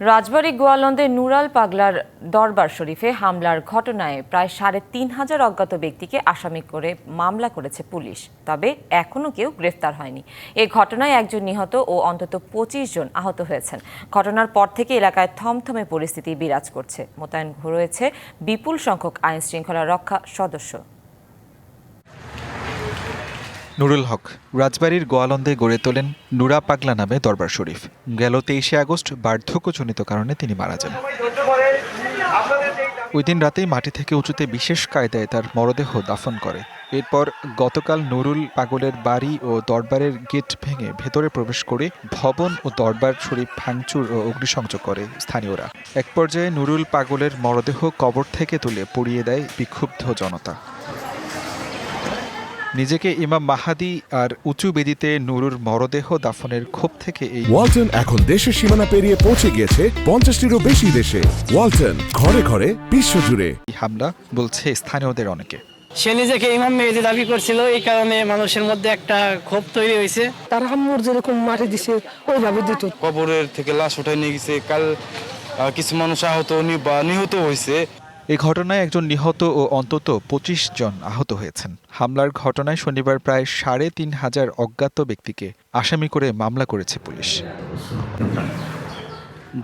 রাজবাড়ী গোয়ালন্দে নুরাল পাগলার দরবার শরীফে হামলার ঘটনায় প্রায় সাড়ে তিন হাজার অজ্ঞাত ব্যক্তিকে আসামি করে মামলা করেছে পুলিশ, তবে এখনও কেউ গ্রেফতার হয়নি। এ ঘটনায় একজন নিহত ও অন্তত পঁচিশ জন আহত হয়েছেন। ঘটনার পর থেকে এলাকায় থমথমে পরিস্থিতি বিরাজ করছে। মোতায়েন রয়েছে বিপুল সংখ্যক আইন শৃঙ্খলা রক্ষা সদস্য। নুরুল হক রাজবাড়ির গোয়ালন্দে গড়ে তোলেন নুরা পাগলা নামে দরবার শরীফ। গেল তেইশে আগস্ট বার্ধক্যজনিত কারণে তিনি মারা যান। ওই দিন রাতেই মাটি থেকে উঁচুতে বিশেষ কায়দায় তার মরদেহ দাফন করে। এরপর গতকাল নুরুল পাগলের বাড়ি ও দরবারের গেট ভেঙে ভেতরে প্রবেশ করে ভবন ও দরবার শরীফ ভাঙচুর ও অগ্নিসংযোগ করে স্থানীয়রা। এক পর্যায়ে নুরুল পাগলের মরদেহ কবর থেকে তুলে পুড়িয়ে দেয় বিক্ষুব্ধ জনতা। নিজেকে ইমাম মাহাদি আর উঁচু বেদিতে নুরুর মরদেহ দাফনের ক্ষোভ থেকে এই ওয়ালটন এখন দেশের সীমানা পেরিয়ে পৌঁছে গিয়েছে পঞ্চাশটিরও বেশি দেশে। ওয়ালটন ঘরে ঘরে বিশ্ব বিশ্বজুড়ে হামলা বলছে স্থানীয়দের অনেকে। সে নিজেকে ইমাম মেহেদি দাবি করছিল এই কারণে মানুষের মধ্যে একটা ক্ষোভ তৈরি হয়েছে। তার আম্মুর যেরকম মাটি দিছে ওইভাবে দিত। কবরের থেকে লাশ উঠাই নিয়ে গেছে। কাল কিছু মানুষ আহত নি- বা নিহত হয়েছে। এই ঘটনায় একজন নিহত ও অন্তত পঁচিশ জন আহত হয়েছেন। হামলার ঘটনায় শনিবার প্রায় সাড়ে তিন হাজার অজ্ঞাত ব্যক্তিকে আসামি করে মামলা করেছে পুলিশ।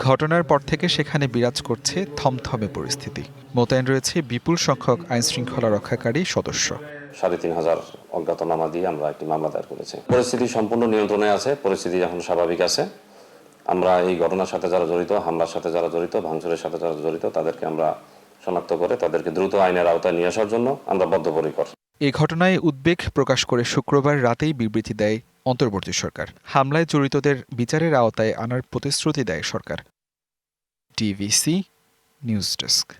ঘটনার পর থেকে সেখানে বিরাজ করছে থমথমে পরিস্থিতি। মোতায়েন রয়েছে বিপুল সংখ্যক আইনশৃঙ্খলা রক্ষাকারী সদস্য। সাড়ে তিন হাজার অজ্ঞাতনামা দিয়ে আমরা একটি মামলা দায়ের করেছি। পরিস্থিতি সম্পূর্ণ নিয়ন্ত্রণে আছে, পরিস্থিতি এখন স্বাভাবিক আছে। আমরা এই ঘটনার সাথে যারা জড়িত, হামলার সাথে যারা জড়িত, ভাঙচুরের সাথে যারা জড়িত, তাদেরকে আমরা শনাক্ত করে তাদেরকে দ্রুত আইনের আওতায় নিয়ে আসার জন্য আমরা বদ্ধপরিকর। এই ঘটনায় উদ্বেগ প্রকাশ করে শুক্রবার রাতেই বিবৃতি দেয় অন্তর্বর্তী সরকার। হামলায় জড়িতদের বিচারের আওতায় আনার প্রতিশ্রুতি দেয় সরকার। TVC news desk.